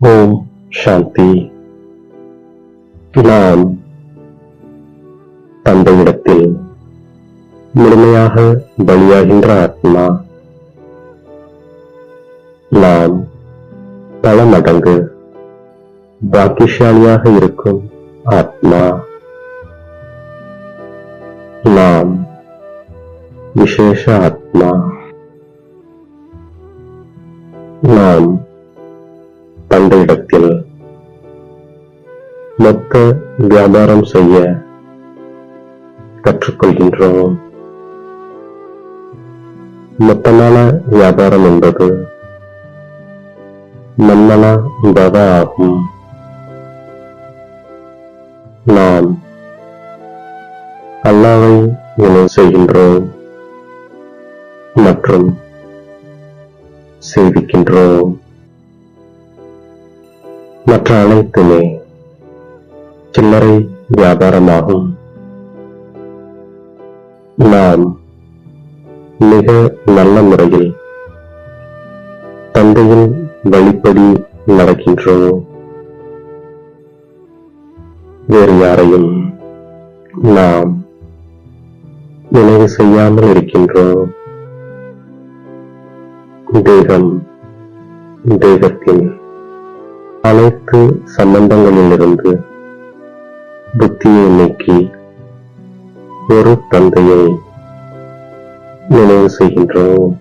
ஓம் சாந்தி. நாம் தந்தையிடத்தில் முழுமையாக பலியாகின்ற ஆத்மா நாம் பல மடங்கு பாக்கியசாலியாக இருக்கும் ஆத்மா நாம் விசேஷ ஆத்மா மொத்த வியாபாரம் செய்ய கற்றுக்கொள்கின்றோம். மொத்தமான வியாபாரம் என்பது மன்னன பவ ஆகும். நாம் அல்லாவை நினைவு செய்கின்றோம் மற்றும் சேவிக்கின்றோம். மற்ற அனைத்துமே சில்லறை வியாபாரமாகும். நாம் மிக நல்ல முறையில் தந்தையின் வழிப்படி நடக்கின்றோ வேறு யாரையும் நாம் நினைவு செய்யாமல் இருக்கின்றோம்? தேகம் தேகத்தின் அனைத்து சம்பந்தங்களிலிருந்து புத்தியை நீக்கி ஒரு தந்தையை நினைவு செய்கின்றோம்.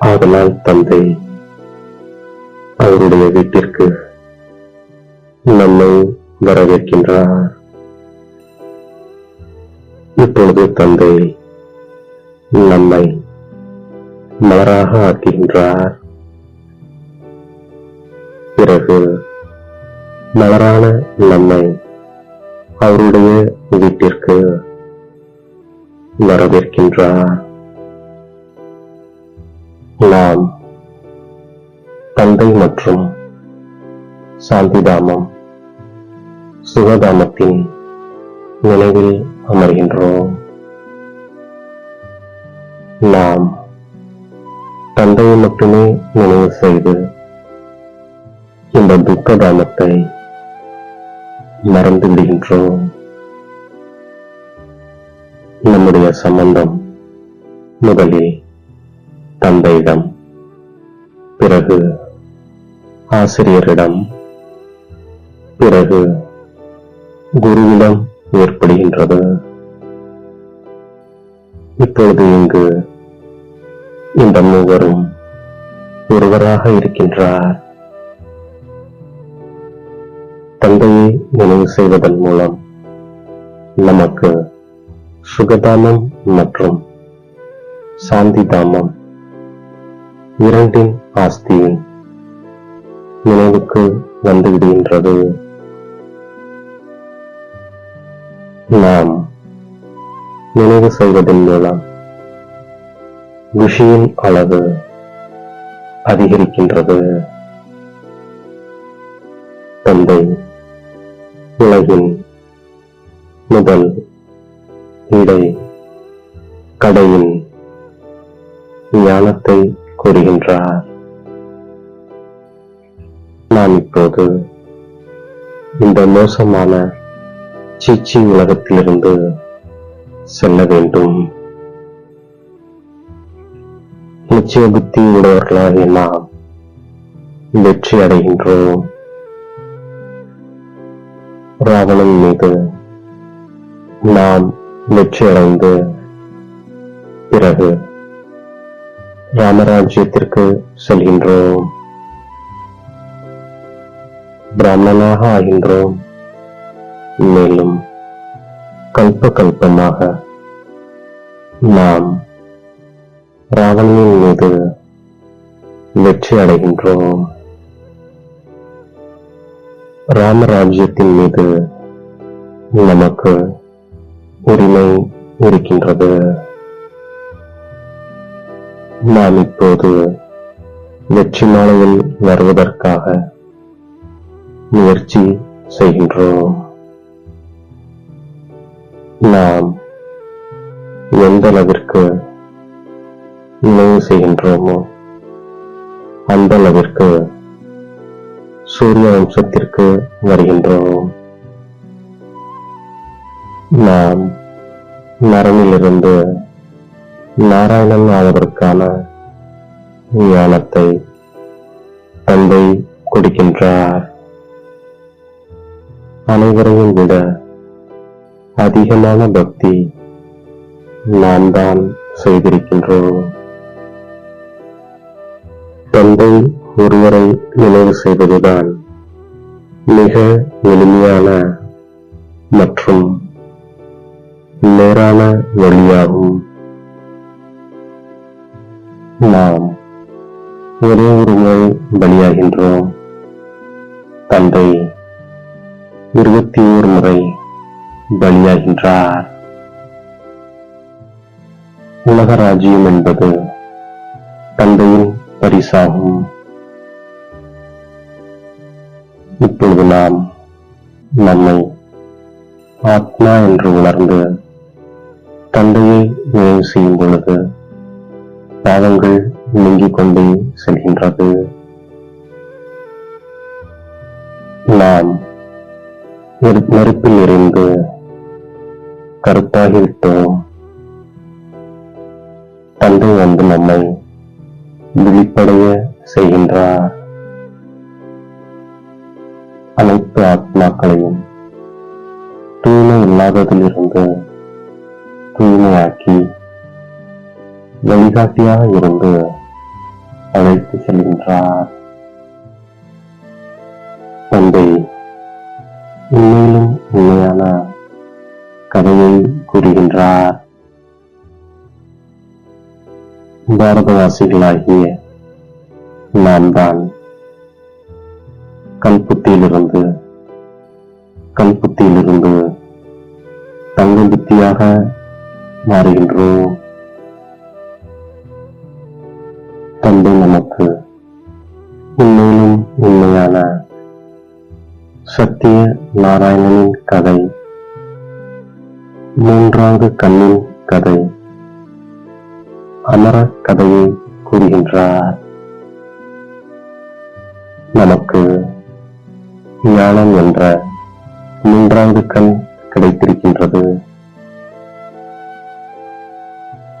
ஆதலால் தந்தை அவருடைய வீட்டிற்கு நம்மை வரவேற்கின்றார். இப்பொழுது தந்தை நம்மை மலராக ஆக்குகின்றார். பிறகு மலரான நம்மை அவருடைய வீட்டிற்கு வரவேற்கின்றார். நாம் தந்தை மற்றும் சாந்திதாமம் சுகதாமத்தின் நினைவில் அமர்கின்றோம். நாம் தந்தையை மட்டுமே நினைவு செய்து இந்த துக்கதாமத்தை மறந்து விடுகின்றோம் நம்முடைய சம்பந்தம் முதலில் தந்தையிடம் பிறகு ஆசிரியரிடம் பிறகு குருவிடம் ஏற்படுகின்றது. இப்பொழுது இங்கு இந்த மூவரும் ஒருவராக இருக்கின்றார். நினைவு செய்வதன் மூலம் நமக்கு சுகதாமம் மற்றும் சாந்திதாமம் இரண்டின் ஆஸ்தியும் நினைவுக்கு வந்துவிடுகின்றது நாம் நினைவு செய்வதன் மூலம் குஷியின் அளவு அதிகரிக்கின்றது. தந்தை உலகின் முதல் இடை கடையின் ஞானத்தை கூறுகின்றார். நாம் இப்போது இந்த மோசமான சீச்சி உலகத்திலிருந்து செல்ல வேண்டும். நிச்சய புத்தி உடையவர்களாகிய நாம் வெற்றி அடைகின்றோம். ராவணன் மீது நாம் வெற்றியடைந்து பிறகு ராமராஜ்யத்திற்கு செல்கின்றோம். பிராமணனாக ஆகின்றோம். மேலும் கல்ப கல்பமாக நாம் ராவணனின் மீது வெற்றி அடைகின்றோம் ராமராஜ்யத்தின் மீது நமக்கு உரிமை இருக்கின்றது. நாம் இப்போது வெற்றி மாலையில் வருவதற்காக முயற்சி செய்கின்றோம். நாம் எந்த அளவிற்கு நினைவு செய்கின்றோமோ அந்த அளவிற்கு சூரிய வம்சத்திற்கு வருகின்றோம். நாம் நரனிலிருந்து நாராயணன் ஆவதற்கான ஞானத்தை தந்தை கொடுக்கின்றார். அனைவரையும் விட அதிகமான பக்தி நாம் தான் செய்திருக்கின்றோம். தந்தை ஒருவரை நினைவு செய்வதுதான் மிக எளிமையான மற்றும் நேரான வழியாகும். நாம் ஒரே ஒரு முறை பலியாகின்றோம். தந்தை இருபத்தி ஓரு முறை பலியாகின்றார். உலக ராஜ்யம் என்பது தந்தையின் பரிசாகும். இப்பொழுது நாம் நம்மை ஆத்மா என்று உணர்ந்து தந்தையை நினைவு செய்யும் பொழுது பாதங்கள் நீங்கிக் கொண்டே செல்கின்றது. நாம் நெருப்பில் இருந்து கருப்பாகிவிட்டோம் தந்தை வந்து நம்மை விழிப்படைய செய்கின்றார். மக்களையும் தூய்மை இல்லாததிலிருந்து தூய்மையாக்கி வழிகாட்டியாக இருந்து அழைத்து செல்கின்றார். தந்தை உண்மையிலும் உண்மையான கதையை கூறுகின்றார். பாரதவாசிகளாகிய நாம் தான் கல்புத்தியிலிருந்து கல்புத்தியிலிருந்து மாறுகின்றோம் தந்தை நமக்கு உண்மையிலும் உண்மையான சத்திய நாராயணனின் கதை மூன்றாவது கண்ணின் கதை அமர கதையை கூறுகின்றார். நமக்கு ஞானம் என்ற மூன்றாவது கண் கிடைத்திருக்கின்றது.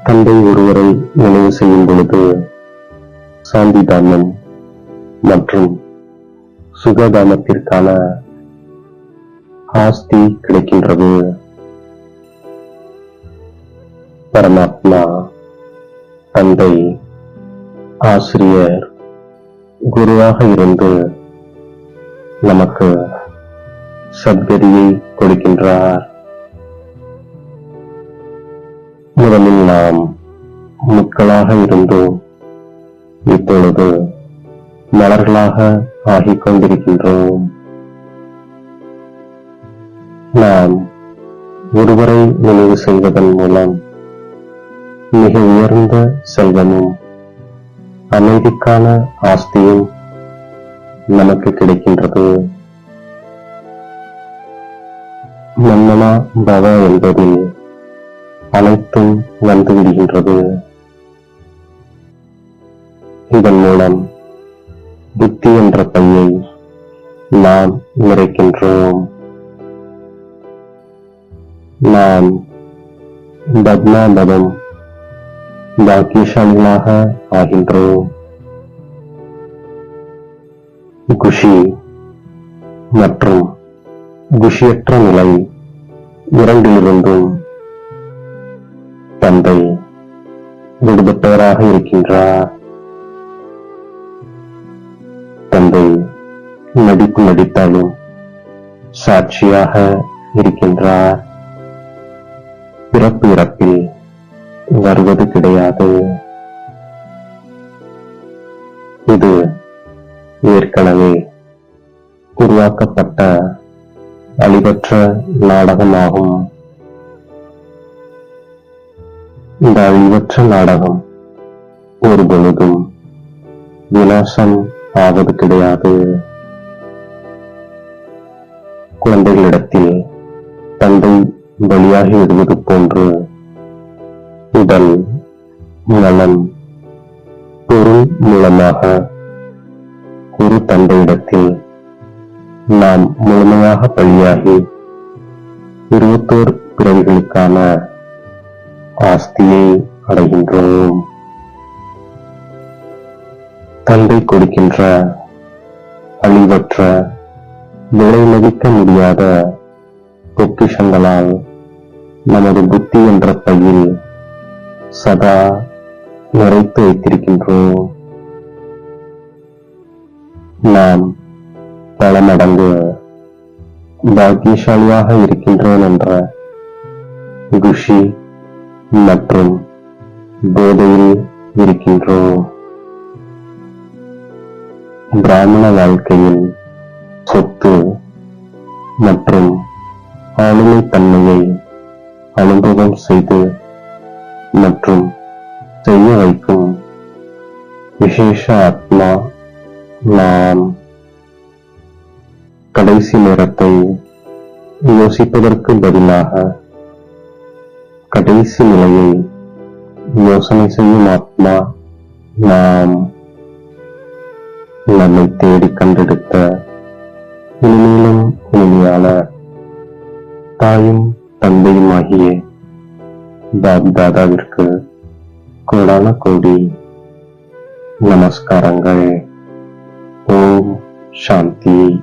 தந்தை ஒருவரை நினைவு செய்யும் பொழுது சாந்திதாமம் மற்றும் சுகதானத்திற்கான ஆஸ்தி கிடைக்கின்றது. பரமாத்மா தந்தை ஆசிரியர் குருவாக இருந்து நமக்கு சத்கதியை கொடுக்கின்றார். முதலில் நாம் முட்களாக இருந்தோம் இப்பொழுது மலர்களாக ஆகிக் கொண்டிருக்கின்றோம். நாம் ஒருவரை நினைவு செய்வதன் மூலம் மிக உயர்ந்த செல்வமும் அமைதிக்கான ஆஸ்தியும் நமக்கு கிடைக்கின்றது. மன்னனா பவ என்பதில் அனைத்தும் வந்து விடுகின்றது. இதன் மூலம் புத்தி என்ற பையை நாம் நிறைக்கின்றோம். நாம் பத்மாபதம் பாக்கியசாலிகளாக ஆகின்றோம். குஷி மற்றும் குஷியற்ற நிலை இரண்டிலிருந்தும் தந்தை விடுபட்டவராக இருக்கின்றார். தந்தை நடிப்பு நடித்தாலும் சாட்சியாக இருக்கின்றார். பிறப்பு இறப்பில் வருவது கிடையாது. இது ஏற்கனவே உருவாக்கப்பட்ட அழிவற்ற நாடகமாகும். இந்த அழிவற்ற நாடகம் ஒரு பொழுதும் விநாசம் ஆவது கிடையாது. குழந்தைகளிடத்தில் தந்தை பலியாகி விடுவது போன்று உடல் நலம் பொருள் மூலமாக ஒரு தந்தையிடத்தில் நாம் முழுமையாக பலியாகி இருபத்தோர் பிறவிகளுக்கான ஆஸ்தியை அடைகின்றோம். தந்தை கொடுக்கின்ற அழிவற்ற விலை மதிக்க முடியாத பொக்கிஷங்களால் நமது புத்தி என்ற பையில் சதா நிறைத்து வைத்திருக்கின்றோம். நாம் பல மடங்கு பாக்கியசாலியாக இருக்கின்றோம் என்ற குஷி மற்றும் போதையில் இருக்கின்றோம். பிராமண வாழ்க்கையில் சொத்து மற்றும் ஆளுமை தன்மையை அனுபவம் செய்து மற்றும் செய்ய வைக்கும் விசேஷ ஆத்மா நாம். கடைசி நேரத்தை யோசிப்பதற்கு பதிலாக கடைசி நிலையை யோசனை செய்யும் ஆத்மா நாம் நம்மை தேடி கண்டெடுத்த இனிமேலும் இனிமையான தாயும் தந்தையும் ஆகிய பாப் தாதாவிற்கு கோடான கோடி நமஸ்காரங்கள். ஓம் சாந்தி.